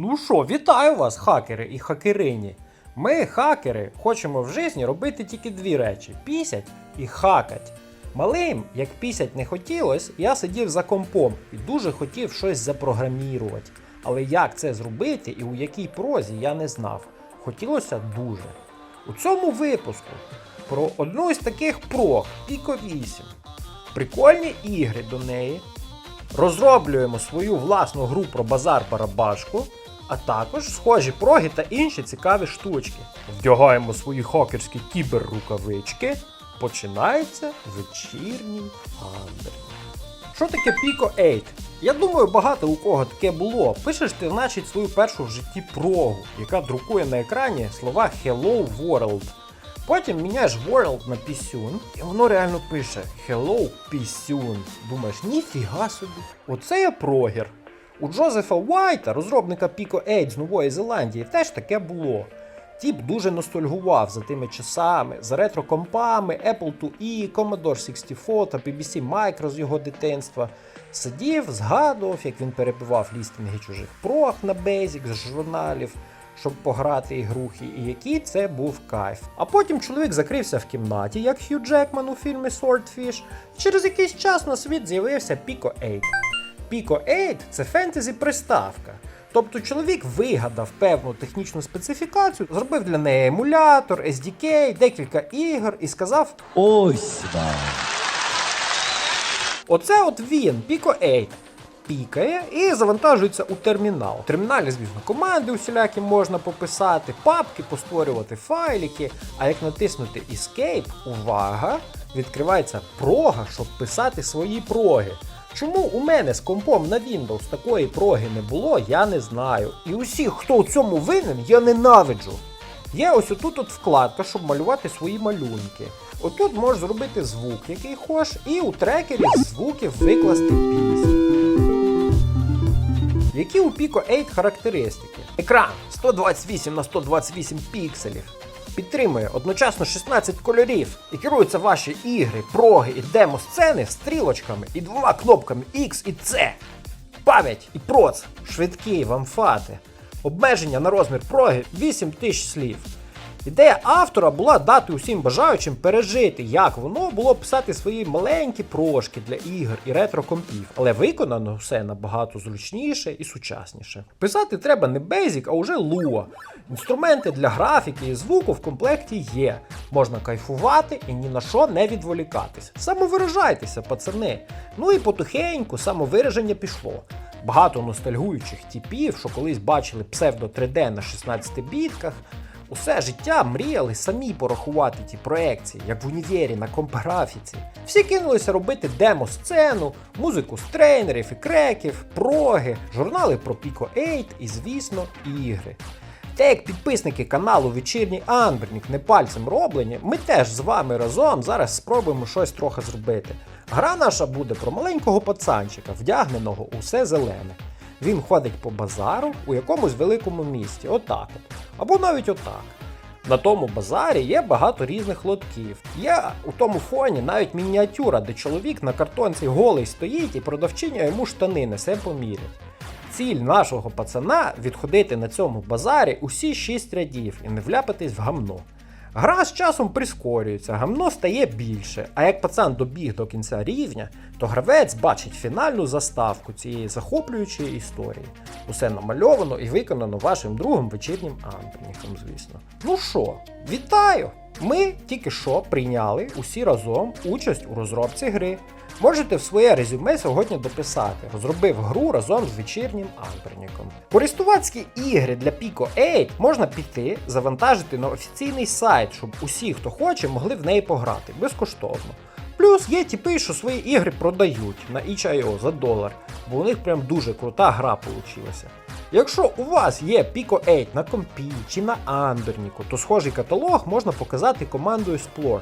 Ну що, вітаю вас, хакери і хакерині. Ми, хакери, хочемо в житті робити тільки дві речі: пісять і хакать. Малим, як пісять не хотілось, я сидів за компом і дуже хотів щось запрограмірувати. Але як це зробити і у якій прозі я не знав. Хотілося дуже. У цьому випуску про одну із таких прог Pico 8. Прикольні ігри до неї, розроблюємо свою власну гру про базар барабашку, а також схожі проги та інші цікаві штучки. Вдягаємо свої хакерські кіберрукавички. Починається вечірній андер. Що таке Pico 8? Я думаю, багато у кого таке було. Пишеш ти, значить, свою першу в житті прогу, яка друкує на екрані слова Hello World. Потім міняєш World на пісюн, і воно реально пише Hello пісюн. Думаєш, ніфіга собі. Оце я прогер. У Джозефа Уайта, розробника Pico 8 з Нової Зеландії, теж таке було. Тіп дуже ностальгував за тими часами, за ретрокомпами, Apple IIe, Commodore 64 та BBC Micro з його дитинства. Сидів, згадував, як він перебивав лістинги чужих прог на Basic з журналів, щоб пограти ігрухи, і який це був кайф. А потім чоловік закрився в кімнаті, як Хью Джекман у фільмі Swordfish. Через якийсь час на світ з'явився Pico 8. Pico 8 це фентезі приставка. Тобто чоловік вигадав певну технічну специфікацію, зробив для неї емулятор, SDK, декілька ігор і сказав: Ось вам. Оце от він, Pico 8. Пікає і завантажується у термінал. У терміналі, звісно, команди усілякі можна пописати, папки постворювати файлики. А як натиснути Escape, увага, відкривається прога, щоб писати свої проги. Чому у мене з компом на Windows такої проги не було, я не знаю. І усіх, хто у цьому винен, я ненавиджу. Є ось отут от вкладка, щоб малювати свої малюнки. Отут можеш зробити звук, який хочеш, і у трекері з звуків викласти пісню. Які у Pico 8 характеристики? Екран 128 на 128 пікселів. Підтримує одночасно 16 кольорів і керуються ваші ігри, проги і демо-сцени стрілочками і двома кнопками X і C. Пам'ять і проц, швидкі вамфати. Обмеження на розмір проги 8000 слів. Ідея автора була дати усім бажаючим пережити, як воно було писати свої маленькі прошки для ігор і ретро-компів, але виконано все набагато зручніше і сучасніше. Писати треба не Basic, а уже Lua. Інструменти для графіки і звуку в комплекті є. Можна кайфувати і ні на що не відволікатись. Самовиражайтеся, пацани. Ну і потихеньку самовираження пішло. Багато ностальгуючих типів, що колись бачили псевдо 3D на 16 бітках. Усе життя мріяли самі порахувати ті проекції, як в універі на компграфіці. Всі кинулися робити демо-сцену, музику з трейнерів і креків, проги, журнали про Pico 8 і, звісно, ігри. Те, як підписники каналу Вечірній Амбернік не пальцем роблені, ми теж з вами разом зараз спробуємо щось трохи зробити. Гра наша буде про маленького пацанчика, вдягненого у все зелене. Він ходить по базару у якомусь великому місті, отак от. Або навіть отак. На тому базарі є багато різних лотків. Є у тому фоні навіть мініатюра, де чоловік на картонці голий стоїть і продавчиня йому штани несе помірять. Ціль нашого пацана відходити на цьому базарі усі 6 рядів і не вляпатись в гамно. Гра з часом прискорюється, гамно стає більше, а як пацан добіг до кінця рівня, то гравець бачить фінальну заставку цієї захоплюючої історії. Усе намальовано і виконано вашим другом вечірнім амперніком, звісно. Ну що, вітаю! Ми тільки що прийняли усі разом участь у розробці гри. Можете в своє резюме сьогодні дописати, розробив гру разом з вечірнім амперніком. Користувацькі ігри для Pico 8 можна піти, завантажити на офіційний сайт, щоб усі, хто хоче, могли в неї пограти безкоштовно. Плюс є типи, що свої ігри продають на itch.io за долар, бо у них прям дуже крута гра получилася. Якщо у вас є Pico 8 на компі чи на Андерніку, то схожий каталог можна показати командою Splore.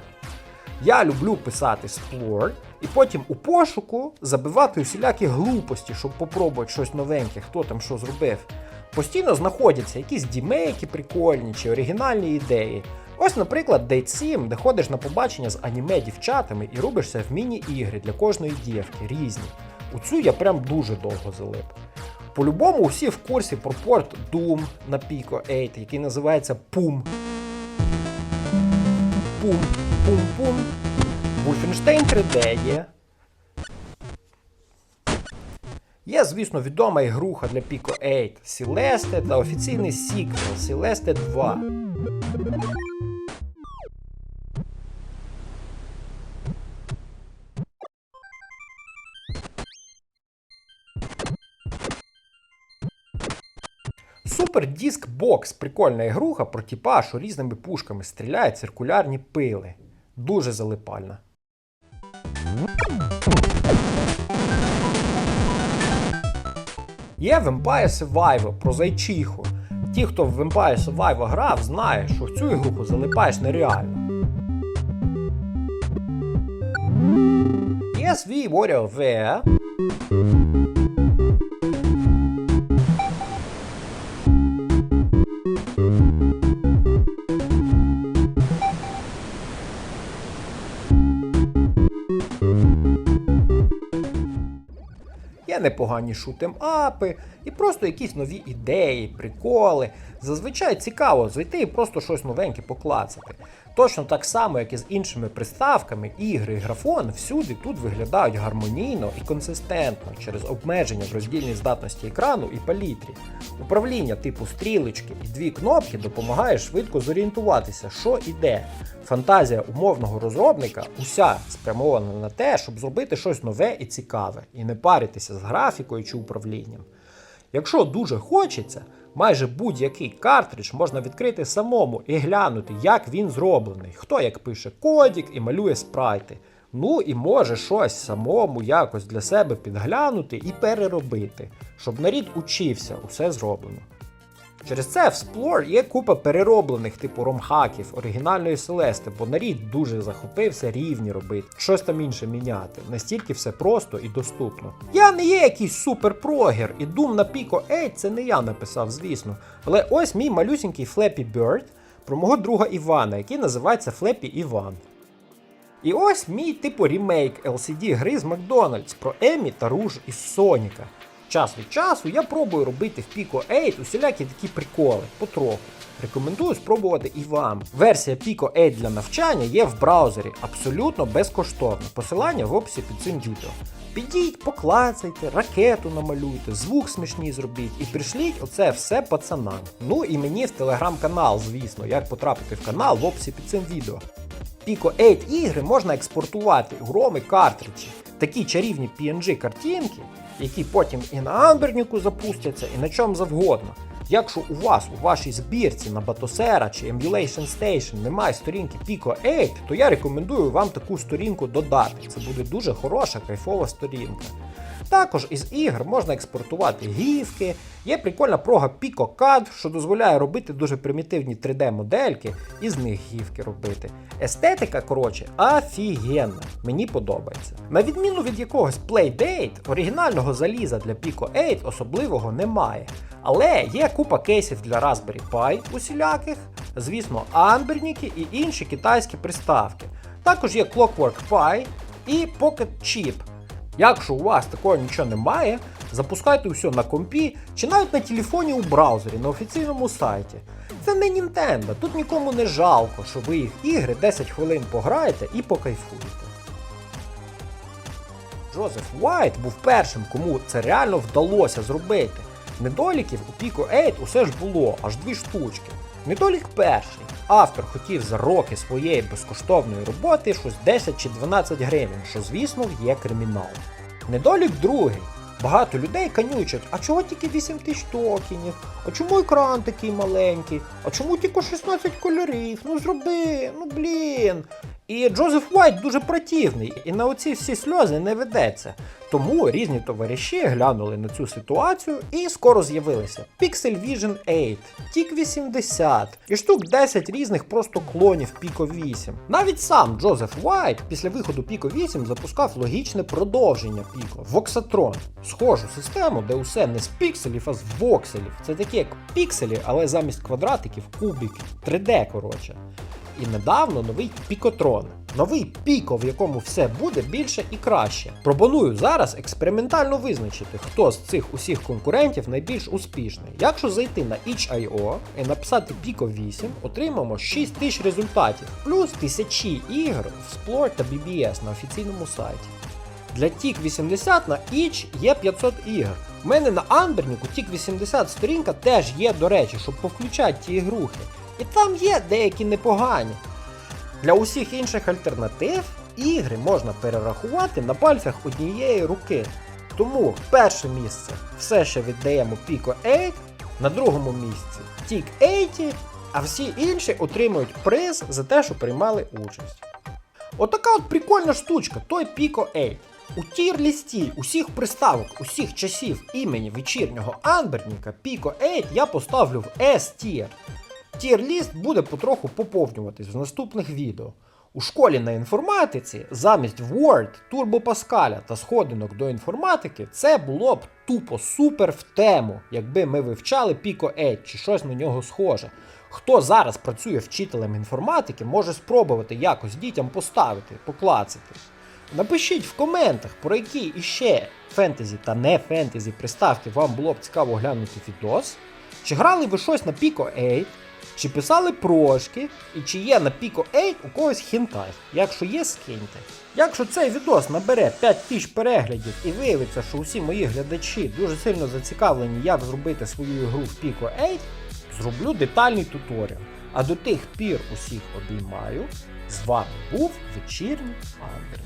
Я люблю писати Splore і потім у пошуку забивати усілякі глупості, щоб попробувати щось новеньке, хто там що зробив. Постійно знаходяться якісь дімейки прикольні чи оригінальні ідеї. Ось, наприклад, Date 7, де ходиш на побачення з аніме дівчатами і рубишся в міні-ігри для кожної дівки різні. У цю я прям дуже довго залип. По-любому усі в курсі про порт Doom на Pico 8, який називається PUM. Пум, пум, пум. Wolfenstein 3D є. Є, звісно, відома ігруха для Pico 8 Celeste та офіційний сіквел Celeste 2. Супер Диск Бокс прикольна ігруха про тіпа, що різними пушками стріляє циркулярні пили. Дуже залипальна. Є Vampire Survivor про зайчиху. Ті, хто в Vampire Survivor грав, знає, що в цю ігруху залипаєш нереально. Є свій WarioWare. Є непогані шутем-апи і просто якісь нові ідеї, приколи. Зазвичай цікаво зайти і просто щось новеньке поклацати. Точно так само, як і з іншими приставками, ігри і графон всюди тут виглядають гармонійно і консистентно через обмеження в роздільній здатності екрану і палітрі. Управління типу стрілочки і дві кнопки допомагає швидко зорієнтуватися, що і де. Фантазія умовного розробника уся спрямована на те, щоб зробити щось нове і цікаве, і не паритися з графікою чи управлінням. Якщо дуже хочеться, майже будь-який картридж можна відкрити самому і глянути, як він зроблений, хто як пише кодік і малює спрайти. Ну і може щось самому якось для себе підглянути і переробити, щоб нарід учився, усе зроблено. Через це в Splore є купа перероблених типу ромхаків оригінальної Селести, бо нарід дуже захопився рівні робити, щось там інше міняти. Настільки все просто і доступно. Я не є якийсь суперпрогер, і Doom на Pico 8 це не я написав, звісно. Але ось мій малюсінький Flappy Bird про мого друга Івана, який називається Flappy Іван. І ось мій типу ремейк LCD гри з Макдональдс про Емі та Руж із Соніка. Час від часу я пробую робити в Pico 8 усілякі такі приколи, потроху. Рекомендую спробувати і вам. Версія Pico 8 для навчання є в браузері абсолютно безкоштовно. Посилання в описі під цим відео. Підіть, поклацайте, ракету намалюйте, звук смішний зробіть і пришліть оце все пацанам. Ну і мені в телеграм-канал, звісно, як потрапити в канал в описі під цим відео. Pico 8 ігри можна експортувати у роми картриджі. Такі чарівні PNG картинки, які потім і на Амберніку запустяться, і на чому завгодно. Якщо у вас у вашій збірці на Batosera чи Emulation Station немає сторінки Pico 8, то я рекомендую вам таку сторінку додати. Це буде дуже хороша, кайфова сторінка. Також із ігр можна експортувати гівки. Є прикольна прога PicoCAD, що дозволяє робити дуже примітивні 3D-модельки і з них гівки робити. Естетика, коротше, офігенна. Мені подобається. На відміну від якогось Playdate, оригінального заліза для Pico 8 особливого немає. Але є купа кейсів для Raspberry Pi усіляких, звісно, Амберніки і інші китайські приставки. Також є Clockwork Pi і Pocket Chip. Якщо у вас такого нічого немає, запускайте все на компі чи навіть на телефоні у браузері на офіційному сайті. Це не Nintendo, тут нікому не жалко, що ви їх ігри 10 хвилин пограєте і покайфуєте. Джозеф Уайт був першим, кому це реально вдалося зробити. Недоліків у Pico 8 усе ж було, аж дві штучки. Недолік перший. Автор хотів за роки своєї безкоштовної роботи щось 10 чи 12 гривень, що, звісно, є кримінал. Недолік другий. Багато людей канючать, а чого тільки 8 тисяч токенів? А чому екран такий маленький? А чому тільки 16 кольорів? Ну зроби, ну блін. І Джозеф Уайт дуже противний, і на оці всі сльози не ведеться. Тому різні товариші глянули на цю ситуацію і скоро з'явилися Pixel Vision 8, TIC 80 і штук 10 різних просто клонів Pico 8. Навіть сам Джозеф Уайт після виходу Pico 8 запускав логічне продовження Pico Voxatron. Схожу систему, де усе не з пікселів, а з вокселів. Це такі як пікселі, але замість квадратиків кубики. 3D, коротше. І недавно новий Пікотрон. Новий піко, в якому все буде більше і краще. Пропоную зараз експериментально визначити, хто з цих усіх конкурентів найбільш успішний. Якщо зайти на itch.io і написати Pico 8, отримаємо 6000 результатів, плюс тисячі ігор в Splore та BBS на офіційному сайті. Для TIC 80 на Itch є 500 ігор. У мене на Амберніку TIC 80 сторінка теж є, до речі, щоб повключати ті ігрухи. І там є деякі непогані. Для усіх інших альтернатив ігри можна перерахувати на пальцях однієї руки. Тому перше місце все ще віддаємо Pico 8, на другому місці TIC 80, а всі інші отримують приз за те, що приймали участь. Отака от прикольна штучка, той Pico 8. У тір-лісті усіх приставок, усіх часів імені вечірнього Анберніка Pico 8 я поставлю в S-тір. Тір-ліст буде потроху поповнюватись в наступних відео. У школі на інформатиці замість Word, Turbo Pascal та сходинок до інформатики це було б тупо супер в тему, якби ми вивчали Pico 8 чи щось на нього схоже. Хто зараз працює вчителем інформатики, може спробувати якось дітям поставити, поклацати. Напишіть в коментах, про які іще фентезі та не фентезі приставки вам було б цікаво глянути відос. Чи грали ви щось на Pico 8, чи писали прошки, і чи є на Pico 8 у когось хінтай. Якщо є, скиньте. Якщо цей відос набере 5000 переглядів і виявиться, що усі мої глядачі дуже сильно зацікавлені, як зробити свою ігру в Pico 8, зроблю детальний туторіал. А до тих пір усіх обіймаю. З вами був вечірній Андер.